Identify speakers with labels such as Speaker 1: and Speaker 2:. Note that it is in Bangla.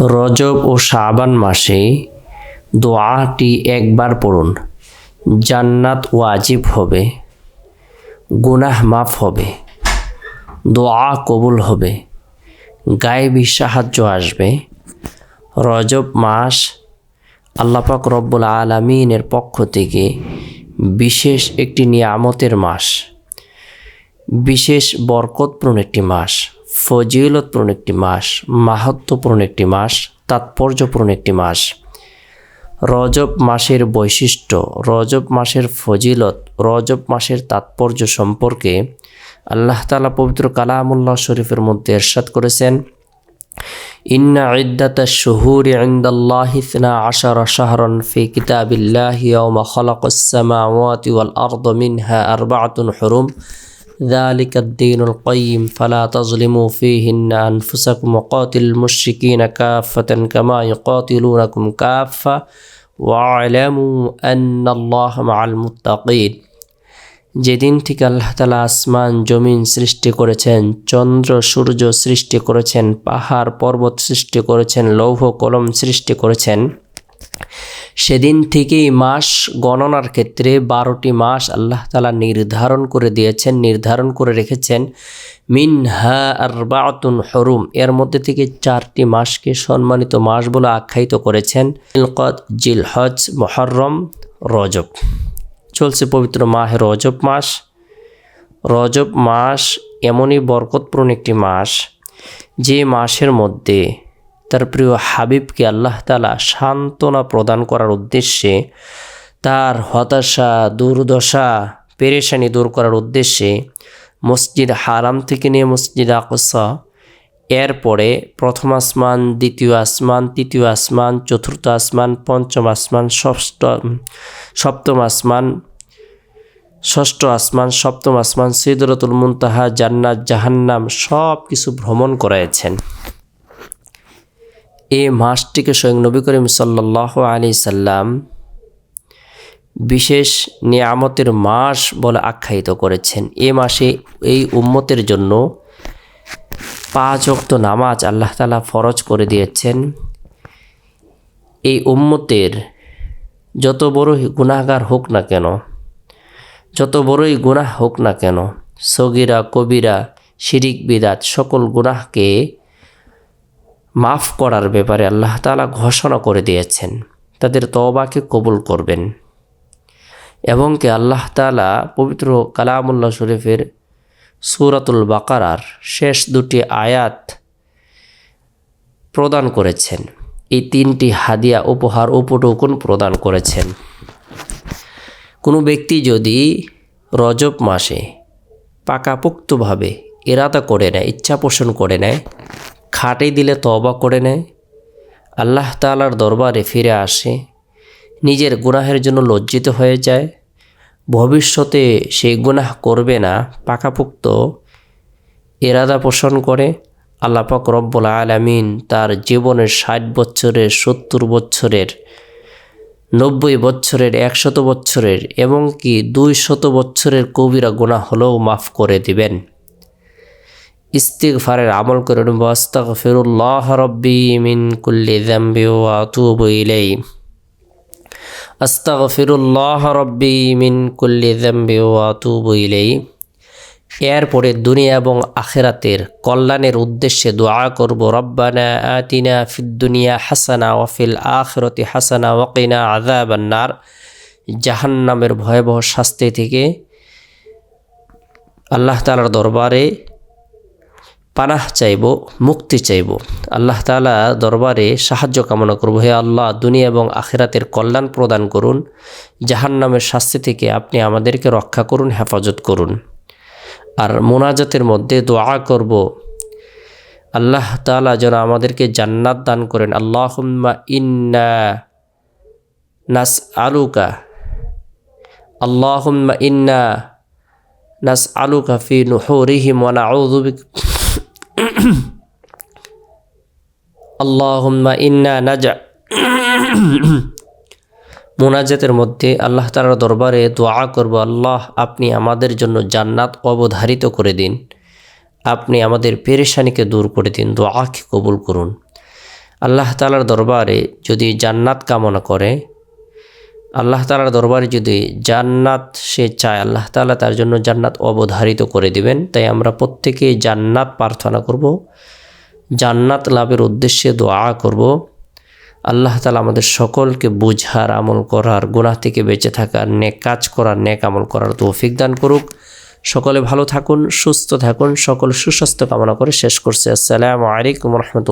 Speaker 1: রজব ও শাবান মাসে দোয়াটি একবার পড়ুন। জান্নাত ওয়াজিব হবে। গুনাহ মাফ হবে। দোয়া কবুল হবে। গায়েবী সাহায্য আসবে। রজব মাস আল্লাপাক রব্বুল আলমিনের পক্ষ থেকে বিশেষ একটি নিয়ামতের মাস, বিশেষ বরকতপূর্ণ একটি মাস। ফজিলতপূর্ণ একটি মাস মাহাত্মপূর্ণ একটি মাস, তাৎপর্যপূর্ণ একটি মাস। রজব মাসের বৈশিষ্ট্য, রজব মাসের ফজিলত, রজব মাসের তাৎপর্য সম্পর্কে আল্লাহ তালা পবিত্র কালামুল্লাহ শরীফের মধ্যে এরশাদ করেছেন, ইন্না ইদ্দাতা শুহুরি ইন্দাল্লাহি ইসনা আশারা শাহরান ফি কিতাবিল্লাহি ইয়াওমা খালাকাস সামাওয়াতি ওয়াল আরদ মিনহা আরবাআতুন হুরুম। ذلك الدين القيم فلا تظلموا فيهن أنفسكم وقاتلوا المشركين كافة كما يقاتلونكم كافة واعلموا أن الله مع المتقين যেদিন থেকে আল্লাহ তালা আসমান জমিন সৃষ্টি করেছেন চন্দ্র সূর্য সৃষ্টি করেছেন পাহাড় পর্বত সৃষ্টি করেছেন লৌহ কলম সৃষ্টি করেছেন সেদিন থেকেই মাস গণনার ক্ষেত্রে বারোটি মাস আল্লাহ তালা নির্ধারণ করে দিয়েছেন, নির্ধারণ করে রেখেছেন। মিন হা হরুম, এর মধ্যে থেকে চারটি মাসকে সম্মানিত মাস বলে আখ্যায়িত করেছেন। ইলকত জিলহজ, মহরম, রজব। চলছে পবিত্র মাহে রজব মাস। রজব মাস এমনই বরকতপূর্ণ একটি মাস যে মাসের মধ্যে তার প্রিয় হাবিবকে আল্লাহ তালা সান্ত্বনা প্রদান করার উদ্দেশ্যে, তার হতাশা, দুর্দশা, পেরেশানি দূর করার উদ্দেশ্যে মসজিদ হারাম থেকে নিয়ে মসজিদ আকসা, এরপরে প্রথম আসমান, দ্বিতীয় আসমান, তৃতীয় আসমান, চতুর্থ আসমান, পঞ্চম আসমান, ষষ্ঠ, সপ্তম আসমান, ষষ্ঠ আসমান, সপ্তম আসমান, সিদরতুল মুনতাহা, জান্নাত, জাহান্নাম সব কিছু ভ্রমণ করাইছেন এই মাসটিকে স্বয়ং নবী করিম সাল্লাহ আলি সাল্লাম বিশেষ নিয়ামতের মাস বলে আখ্যায়িত করেছেন। এ মাসে এই উম্মতের জন্য পাঁচ অক্ত নামাজ আল্লাহ তালা ফরজ করে দিয়েছেন। এই উম্মতের যত বড় গুনাহগার হোক না কেন, যত বড়ই গুনাহ হোক না কেন, সগিরা, কবিরা, শিরিক, বিদাত সকল গুনাহকে মাফ করার ব্যাপারে আল্লাহ তালা ঘোষণা করে দিয়েছেন। তাদের তবাকে কবুল করবেন। এবং কি আল্লাহ তালা পবিত্র কালামুল্লাহ শরীফের সুরাতুল বাকারার শেষ দুটি আয়াত প্রদান করেছেন। এই তিনটি হাদিয়া উপহার উপটুকুন প্রদান করেছেন। কোনো ব্যক্তি যদি রজব মাসে পাকাপোক্তভাবে এরাদা করে নেয়, ইচ্ছা পোষণ করে নেয় খাটে দিলে তবা করে নেয়। আল্লাহ তালার দরবারে ফিরে আসে, নিজের গুনাহের জন্য লজ্জিত হয়ে যায়। ভবিষ্যতে সেই গুনাহ করবে না, পাকাপোক্ত এরাদা পোষণ করে। আল্লাপাক রব্বুল আলামিন তার জীবনের ষাট বছরের, সত্তর বছরের, নব্বই বছরের, একশত বছরের এবং কি দুই শত বছরের কবিরা গুণা হলেও মাফ করে দিবেন। ইস্তিগফারের আমল করুন বাস্তাগ ফিরুল্লাহ রব্বি মিন কুল্লি জাম্বি ওয়া আতুবু ইলাই আস্তাগফিরুল্লাহ রব্বি মিন কুল্লি জাম্বি ওয়া আতুবু ইলাই এরপরে দুনিয়া এবং আখেরাতের কল্যাণের উদ্দেশ্যে দোয়া করব, রব্বানা আতিনা ফিদ দুনিয়া হাসানা ওয়াফিল আখরতি হাসানা ওয়াকিনা আজাবান্নার জাহান্নামের ভয়াবহ শাস্তি থেকে আল্লাহ তালার দরবারে পানাহ চাইব, মুক্তি চাইব। আল্লাহ তালা দরবারে সাহায্য কামনা করব। হে আল্লাহ, দুনিয়া এবং আখেরাতের কল্যাণ প্রদান করুন। জাহান নামের শাস্তি থেকে আপনি আমাদেরকে রক্ষা করুন, হেফাজত করুন। আর মোনাজাতের মধ্যে দোয়া করব। আল্লাহ তালা যেন আমাদেরকে জান্নাত দান করেন। আল্লাহুম্মা ইন্না নাস আলুকা আল্লাহুম্মা ইন্না নাস আলুকা ফি নুহুরিহিম ওয়া নাউযু বিক আল্লাহুম্মা ইন্না নাজা। মোনাজাতের মধ্যে আল্লাহ তালার দরবারে দোয়া করব, আল্লাহ আপনি আমাদের জন্য জান্নাত অবধারিত করে দিন। আপনি আমাদের পেরেশানিকে দূর করে দিন, দোয়াকে কবুল করুন। আল্লাহ তালার দরবারে যদি জান্নাত কামনা করে আল্লাহ তালার দরবারে যদি জান্নাত সে চায়, আল্লাহ তালা তার জন্য জান্নাত অবধারিত করে দিবেন। তাই আমরা প্রত্যেকে জান্নাত প্রার্থনা করব, জান্নাত লাভের উদ্দেশ্যে দোয়া করব। আল্লাহ তালা আমাদের সকলকে বুঝার, আমল করার, গুনাহ থেকে বেঁচে থাকার, নেক কাজ করার, নেক আমল করার তৌফিক দান করুক। সকলে ভালো থাকুন, সুস্থ থাকুন, সকল সুস্বাস্থ্য কামনা করে শেষ করছে। আসসালামু আলাইকুম রহমতুল্লাহ।